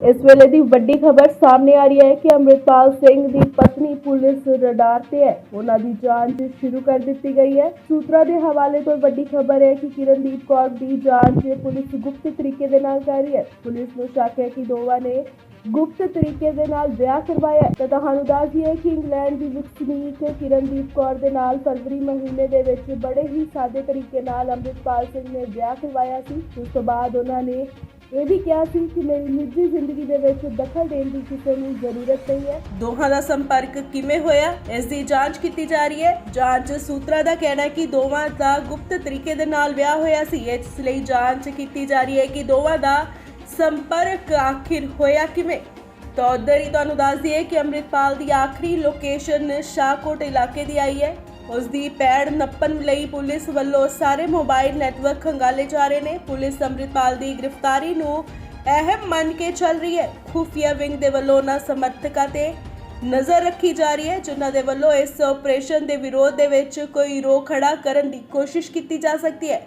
ਇਸ ਵੇਲੇ ਦੀ ਵੱਡੀ ਖਬਰ ਸਾਹਮਣੇ ਆ ਰਹੀ ਹੈ ਕਿ ਅੰਮ੍ਰਿਤਪਾਲ ਸਿੰਘ ਦੀ ਪਤਨੀ ਪੁਲਿਸ ਰਡਾਰ ਤੇ ਹੈ। ਉਹਨਾਂ ਦੀ ਜਾਂਚ ਸ਼ੁਰੂ ਕਰ ਦਿੱਤੀ ਗਈ ਹੈ। ਸੂਤਰਾਂ ਦੇ ਹਵਾਲੇ ਤੋਂ ਵੱਡੀ ਖਬਰ ਹੈ ਕਿ ਕਿਰਨਦੀਪ ਕੌਰ ਦੀ ਜਾਂਚ ਪੁਲਿਸ ਗੁਪਤ ਤਰੀਕੇ ਦੇ ਨਾਲ ਕਰ ਰਹੀ ਹੈ। ਪੁਲਿਸ ਨੂੰ ਸ਼ੱਕ ਹੈ ਕਿ ਦੋਵਾਂ ਨੇ ਗੁਪਤ ਤਰੀਕੇ ਦੇ ਨਾਲ ਵਿਆਹ ਕਰਵਾਇਆ ਹੈ। ਤੁਹਾਨੂੰ ਦੱਸ ਦਈਏ ਕਿ ਇੰਗਲੈਂਡ ਦੀ ਵਸਨੀਕ ਕਿਰਨਦੀਪ ਕੌਰ ਦੇ ਨਾਲ ਫਰਵਰੀ ਮਹੀਨੇ ਦੇ ਵਿੱਚ ਬੜੇ ਹੀ ਸਾਦੇ ਤਰੀਕੇ ਨਾਲ ਅੰਮ੍ਰਿਤਪਾਲ ਸਿੰਘ ਨੇ ਵਿਆਹ ਕਰਵਾਇਆ ਸੀ। ਉਸ ਤੋਂ ਬਾਅਦ ਉਹਨਾਂ ਨੇ ਇਹ ਵੀ ਕਿਹਾ ਸੀ ਕਿ ਮੇਰੀ ਨਿੱਜੀ ਜ਼ਿੰਦਗੀ ਦੇ ਵਿੱਚ ਦਖਲ ਦੇਣ ਦੀ ਕਿਸੇ ਨੂੰ ਜ਼ਰੂਰਤ ਨਹੀਂ ਹੈ। ਦੋਹਾਂ ਦਾ ਸੰਪਰਕ ਕਿਵੇਂ ਹੋਇਆ? ਇਸ ਦੀ ਜਾਂਚ ਕੀਤੀ ਜਾ ਰਹੀ ਹੈ। ਜਾਂਚ ਸੂਤਰਾਂ ਦਾ ਕਹਿਣਾ ਹੈ ਕਿ ਦੋਵਾਂ ਦਾ ਗੁਪਤ ਤਰੀਕੇ ਦੇ ਨਾਲ ਵਿਆਹ ਹੋਇਆ ਸੀ। ਇਸ ਲਈ ਜਾਂਚ ਕੀਤੀ ਜਾ ਰਹੀ ਹੈ ਕਿ ਦੋਵਾਂ ਦਾ ਸੰਪਰਕ ਆਖਿਰ ਹੋਇਆ ਕਿਵੇਂ? ਤਾਂ ਉੱਧਰ ਹੀ ਤੁਹਾਨੂੰ ਦੱਸ ਦਈਏ ਕਿ ਅੰਮ੍ਰਿਤਪਾਲ ਦੀ ਆਖਰੀ ਲੋਕੇਸ਼ਨ ਸ਼ਾਹਕੋਟ ਇਲਾਕੇ ਦੀ ਆਈ ਹੈ। ਉਸ ਦੀ ਪੈੜ ਨੱਪਣ ਲਈ ਪੁਲਿਸ ਵੱਲੋਂ ਸਾਰੇ ਮੋਬਾਈਲ ਨੈਟਵਰਕ ਖੰਗਾਲੇ ਜਾ ਰਹੇ ਨੇ। ਪੁਲਿਸ ਅੰਮ੍ਰਿਤਪਾਲ ਦੀ ਗ੍ਰਿਫਤਾਰੀ ਨੂੰ ਅਹਿਮ ਮੰਨ ਕੇ ਚੱਲ ਰਹੀ ਹੈ। ਖੁਫੀਆ ਵਿੰਗ ਦੇ ਵੱਲੋਂ ਉਹਨਾਂ ਸਮਰਥਕਾਂ ਤੇ ਨਜ਼ਰ ਰੱਖੀ ਜਾ ਰਹੀ ਹੈ, ਜਿਨ੍ਹਾਂ ਦੇ ਵੱਲੋਂ ਇਸ ਆਪਰੇਸ਼ਨ ਦੇ ਵਿਰੋਧ ਦੇ ਵਿੱਚ ਕੋਈ ਰੋਕ ਖੜਾ ਕਰਨ ਦੀ ਕੋਸ਼ਿਸ਼ ਕੀਤੀ ਜਾ ਸਕਦੀ ਹੈ।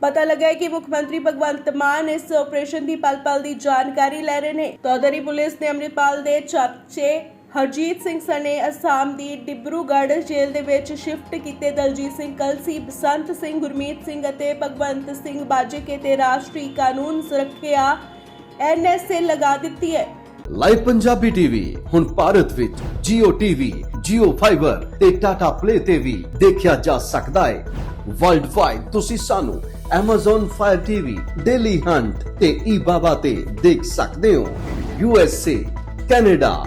ਪਤਾ ਲੱਗਾ ਹੈ ਕਿ ਮੁੱਖ ਮੰਤਰੀ ਭਗਵੰਤ ਮਾਨ ਇਸ ਆਪਰੇਸ਼ਨ ਦੀ ਪਲ-ਪਲ ਦੀ ਜਾਣਕਾਰੀ ਲੈ ਰਹੇ ਨੇ। ਤੌਦਰੀ ਪੁਲਿਸ ਨੇ ਅੰਮ੍ਰਿਤਪਾਲ ਦੇ ਚਾਚੇ ਹਰਜੀਤ ਸਿੰਘ ਸਣੇ ਅਸਾਮ ਦੀ ਡਿਬਰੂਗੜ੍ਹ ਜੇਲ੍ਹ ਦੇ ਵਿੱਚ ਸ਼ਿਫਟ ਕੀਤੇ ਦਲਜੀਤ ਸਿੰਘ ਕਲਸੀ ਬਸੰਤ ਸਿੰਘ ਗੁਰਮੀਤ ਸਿੰਘ ਅਤੇ ਭਗਵੰਤ ਸਿੰਘ ਬਾਜੇਕੇ ਤੇ ਰਾਸ਼ਟਰੀ ਕਾਨੂੰਨ ਸੁਰੱਖਿਆ ਐਨਐਸਏ ਲਗਾ ਦਿੱਤੀ ਹੈ। ਲਾਈਵ ਪੰਜਾਬੀ ਟੀਵੀ ਹੁਣ ਭਾਰਤ ਵਿੱਚ Jio TV, Jio Fiber ਤੇ Tata Play ਤੇ ਵੀ ਦੇਖਿਆ ਜਾ ਸਕਦਾ ਹੈ। ਵਰਲਡ ਵਾਈਡ ਤੁਸੀਂ ਸਾਨੂੰ Amazon Fire TV, Daily Hunt ਤੇ eBaba ਤੇ ਦੇਖ ਸਕਦੇ ਹੋ। USA, Canada,